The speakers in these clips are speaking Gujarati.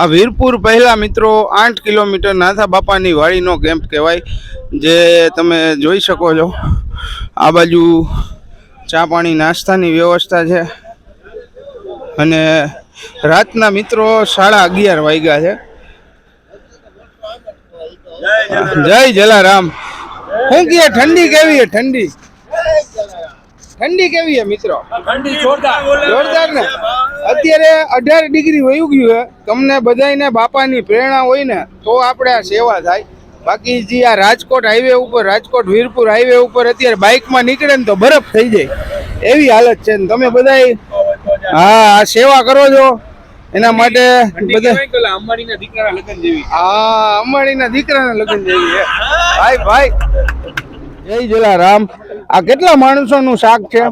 આ વીરપુર પહેલાં મિત્રો આઠ કિલોમીટર નાથા બાપાની વાડીનો કેમ્પ કહેવાય, જે તમે જોઈ શકો છો. આ બાજુ ચા પાણી નાસ્તાની વ્યવસ્થા છે. અને રાતના મિત્રો સાડા અગિયાર વાગ્યા છે. જય જલારામ. શું કહે ઠંડી કેવી છે? ઠંડી. ઠંડી કેવી છે મિત્રો? જોરદાર. ને? અત્યારે અઢાર ડિગ્રી વયું ગયું છે. તમને બધાયને બાપાની પ્રેરણા હોય ને તો આપણે આ સેવા થાય. બાકી જે આ રાજકોટ હાઈવે ઉપર રાજકોટ વીરપુર હાઈવે ઉપર અત્યારે બાઇકમાં નીકળે ને તો બરફ થઈ જાય. એવી હાલત છે ને. તમે બધાય હા આ સેવા કરો છો. એના માટે બધા અંબાણીના દીકરાના લગ્ન જેવી. હા અંબાણીના દીકરાના લગ્ન જેવી ભાઈ ભાઈ જય જલારામ. આ કેટલા માણસોનું શાક છે?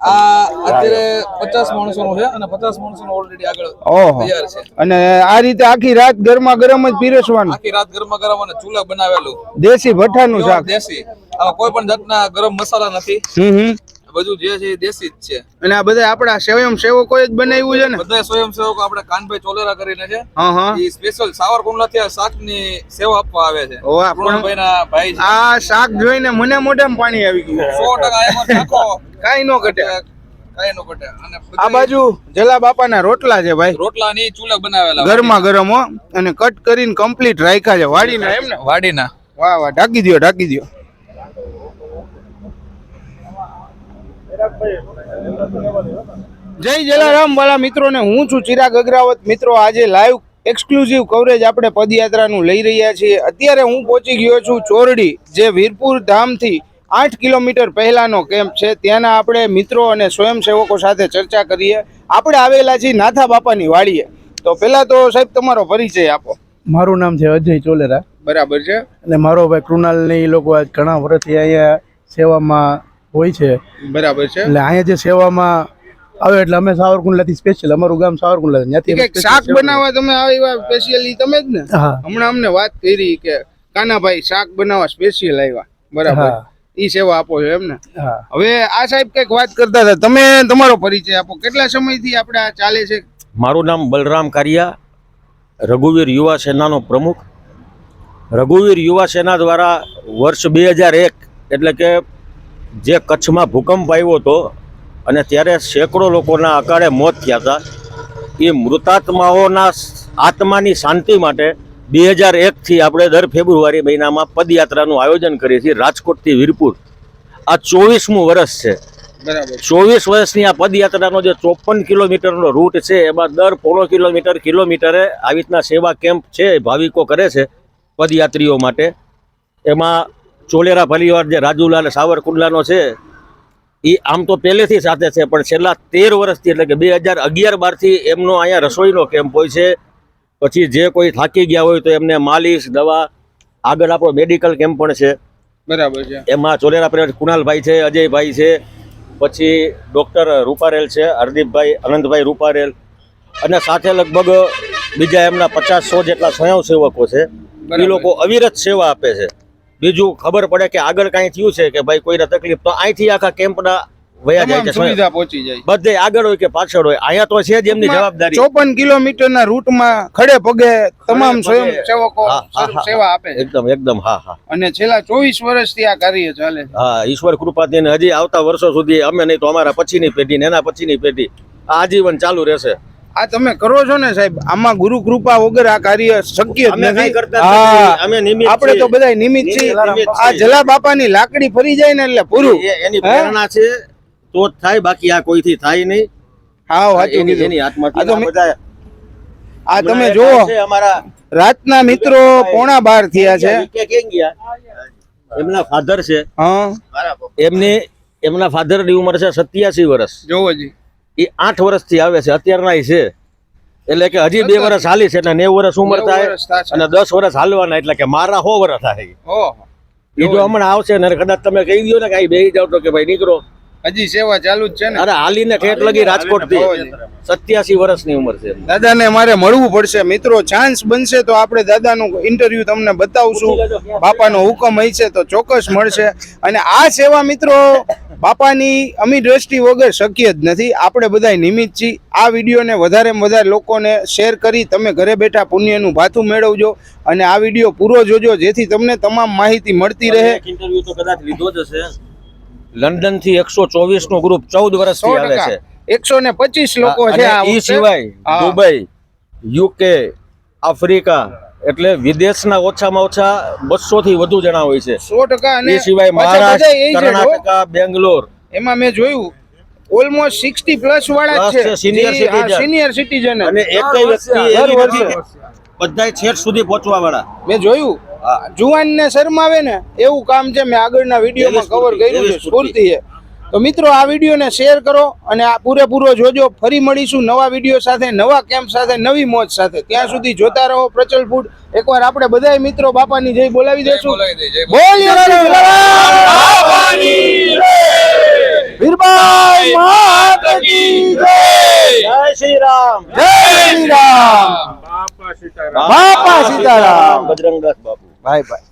આ અત્યારે પચાસ માણસો નું છે અને પચાસ માણસો ઓલરેડી આગળ ઓહો. છે. અને આ રીતે આખી રાત ગરમા ગરમ જ પીરસવાનું? આખી રાત ગરમા ગરમ અને ચૂલા બનાવેલું. દેશી ભઠ્ઠાનું શાક. દેશી. કોઈ પણ જાતના ગરમ મસાલા નથી. હમ હમ. બધું જે છે એ દેશી જ છે. અને આ બધા આપણા સ્વયં સેવકોએ જ બનાવ્યું છે ને? બધા સ્વયંસેવકો આપણે કાનભાઈ ચોલેરા કરીને છે. હા હા. એ સ્પેશિયલ સાવરકુંડલા થી આ શાકની સેવા આપવા આવે છે. ઓ, આ ના ભાઈ આ શાક જોઈને મને મોઢામાં પાણી આવી ગયું. સો ટકા એમાં નાખો. કાઈ ન ઘટે. આ બાજુ જલા બાપાના રોટલા છે ભાઈ. રોટલા ની ચૂલા બનાવેલા ગરમા ગરમ હો. અને કટ કરીને કમ્પ્લીટ રાખ્યા છે. વાડીના એમ ને? વાડીના. વાહ વાહ. ઢાંકી દ્યો ઢાંકી દ્યો. જય જલારામ વાલા મિત્રોને હું છું ચિરાગ અગ્રાવત. મિત્રો આજે લાઈવ એક્સક્લુઝિવ કવરેજ આપણે પદયાત્રાનું લઈ રહ્યા છીએ. અત્યારે હું પહોંચી ગયો છું ચોરડી જે વીરપુર ધામથી આઠ કિલોમીટર પહેલાંનો કેમ્પ છે. ત્યાંના આપણે મિત્રો અને સ્વયંસેવકો સાથે ચર્ચા કરીએ. આપણે આવેલા છીએ નાથા બાપાની વાડીએ. તો પહેલાં તો સાહેબ તમારો પરિચય આપો. મારું નામ છે અજય ચોલેરા. બરાબર છે. અને મારો ભાઈ કૃણાલ ને એ લોકો આજ ઘણા વર્ષથી અહીંયા સેવામાં હોય છે. બરાબર છે. એટલે અહીંયા જે સેવામાં આવે એટલે અમે સાવરકુંડલાથી સ્પેશિયલ અમારું ગામ સાવરકુંડલા ત્યાંથી શાક બનાવવા તમે આવ્યા સ્પેશિયલી તમે જ ને? હમણાં અમને વાત કરી કે કાનાભાઈ શાક બનાવવા સ્પેશિયલ આવ્યા. બરાબર. ઈ સેવા આપો છો એમ ને હવે આ સાહેબ કંઈક વાત કરતા હતા. તમે તમારો પરિચય આપો. કેટલા સમયથી આપણે આ ચાલે છે? મારું નામ બલરામ કારિયા રઘુવીર યુવા સેનાનો પ્રમુખ. રઘુવીર યુવા સેના દ્વારા વર્ષ બે હજાર એક એટલે કે જે કચ્છમાં ભૂકંપ આવ્યો હતો અને ત્યારે સેંકડો લોકોના અકાળે મોત થયા હતા એ મૃતાત્માઓના આત્માની શાંતિ માટે બે હજાર એકથી આપણે દર ફેબ્રુઆરી મહિનામાં પદયાત્રાનું આયોજન કરીએ છીએ રાજકોટથી વીરપુર. આ ચોવીસમું વર્ષ છે. બરાબર. ચોવીસ વર્ષની આ પદયાત્રાનો જે ચોપન કિલોમીટરનો રૂટ છે એમાં દર પોણો કિલોમીટર કિલોમીટરે આવી રીતના સેવા કેમ્પ છે ભાવિકો કરે છે પદયાત્રીઓ માટે. એમાં ચોલેરા પરિવાર જે રાજુલાલ સાવરકુંડલાનો છે એ આમ તો પહેલેથી સાથે છે પણ છેલ્લા તેર વર્ષથી એટલે કે બે હજાર અગિયાર બારથી એમનો અહીંયા રસોઈનો કેમ્પ હોય છે. પછી જે કોઈ થાકી ગયા હોય તો એમને માલિશ દવા આગળ આપણો મેડિકલ કેમ્પ પણ છે. બરાબર છે. એમાં ચોલેરા પરિવાર કુણાલભાઈ છે અજયભાઈ છે પછી ડૉક્ટર રૂપારેલ છે હરદીપભાઈ અનંતભાઈ રૂપારેલ અને સાથે લગભગ બીજા એમના પચાસ સો જેટલા સ્વયંસેવકો છે. એ લોકો અવિરત સેવા આપે છે. બીજું ખબર પડે કે આગળ કાંઈ થયું છે કે ભાઈ કોઈને તકલીફ તો અહીંથી આખા કેમ્પના વયા જાય તમામ સુવિધા પહોંચી જાય. બધે આગળ હોય કે પાછળ હોય અહીંયા તો છે જ એમની જવાબદારી. ચોપન કિલોમીટરના રૂટમાં ખડે પગે તમામ સ્વયં સેવકો હા, હા, હા. સેવા આપે એકદમ એકદમ હા હા. અને છેલ્લા ચોવીસ વર્ષથી આ કાર્ય ચાલે હા ઈશ્વર કૃપાથી હજી આવતા વર્ષો સુધી અમે નહીં તો અમારા પછીની પેઢી ને એના પછીની પેઢી આ આજીવન ચાલુ રહેશે. આ તમે કરો છો ને સાહેબ આમાં ગુરુ કૃપા વગર આ કાર્ય શક્ય જ નથી. આપણે તો બધા નિમિત્ત છીએ. આ. જલા બાપાની લાકડી ફરી જાય ને એટલે પૂરું. એની પ્રેરણા છે તો જ થાય બાકી આ કોઈથી થાય નહીં. હા સાચું કીધું. એની આત્માથી આ તો આ મે- બધા આ તમે જુઓ અમારા રાતના મિત્રો પોણા બાર થયા છે. એમના ફાધર છે. હા. એમની એમના ફાધરની ઉંમર છે સત્યાસી વર્ષ. જોવો જી. એ આઠ વર્ષથી આવે છે અત્યારના છે. એટલે કે હજી બે વર્ષ હાલી છે એટલે નેવું વર્ષ ઉંમર થાય અને દસ વર્ષ હાલવાના એટલે કે મારા હો વર્ષ થાય. એ જો હમણાં આવશે ને કદાચ તમે કહી દો ને કે અહીં બેસી જાવ તો કે ભાઈ નીકળો. હજી સેવા ચાલુ જ છે ને. અરે હાલીને ઠેઠ લગી રાજકોટથી સત્યાસી વર્ષની ઉંમર છે. દાદા દાદાને મારે મળવું પડશે. મિત્રો ચાન્સ બનશે તો આપણે દાદાનું ઇન્ટરવ્યુ તમને બતાવશું. બાપાનો હુકમ હશે તો ચોક્કસ મળશે. અને આ સેવા મિત્રો બાપાની અમી દ્રષ્ટિ વગર શક્ય જ નથી. આપણે બધા નિમિત્ત છીએ. આ વિડીયોને વધારે વધારે લોકોને શેર કરી તમે ઘરે બેઠા પુણ્યનું ભાથું મેળવજો અને આ વીડિયો પૂરો જોજો જેથી તમને તમામ માહિતી મળતી રહે. ઇન્ટરવ્યુ તો કદાચ લીધો જ હશે. લંડનથી એકસો ચોવીસનું ગ્રુપ ચૌદ વર્ષ વર્ષથી આવે છે. એકસો ને પચીસ લોકો છે વખતે. સિવાય. દુબઈ યુકે આફ્રિકા એટલે વિદેશના ઓછામાં ઓછા બસો થી વધુ જણા હોય છે. સો ટકા અને એ સિવાય મહારાષ્ટ્ર કર્ણાટકા બેંગ્લોર. એમાં મેં જોયું ઓલમોસ્ટ સિક્સટી પ્લસ વાળા સિનિયર છે. સિનિયર સિટીઝન અને એક વ્યક્તિ એવી નથી કે બધાય છેક સુધી પહોંચવા વાળા મેં જોયું. જુવાન ને શરમાવે ને એવું કામ છે મેં આગળના વિડીયોમાં કવર કર્યું છે. સ્ફૂર્તિ છે. તો મિત્રો આ વિડીયોને શેર કરો અને આ પૂરેપૂરો જોજો. ફરી મળીશું નવા વીડિયો સાથે નવા કેમ્પ સાથે નવી મોજ સાથે. ત્યાં સુધી જોતા રહો પ્રચલ ફૂડ. એકવાર આપણે બધાય મિત્રો બાપાની જય બોલાવી દઈશું કી જય! જય! શ્રી રામ. જય શ્રી રામ. બાપા સીતારામ બજરંગદાસ બાપુ. ભાઈ ભાઈ.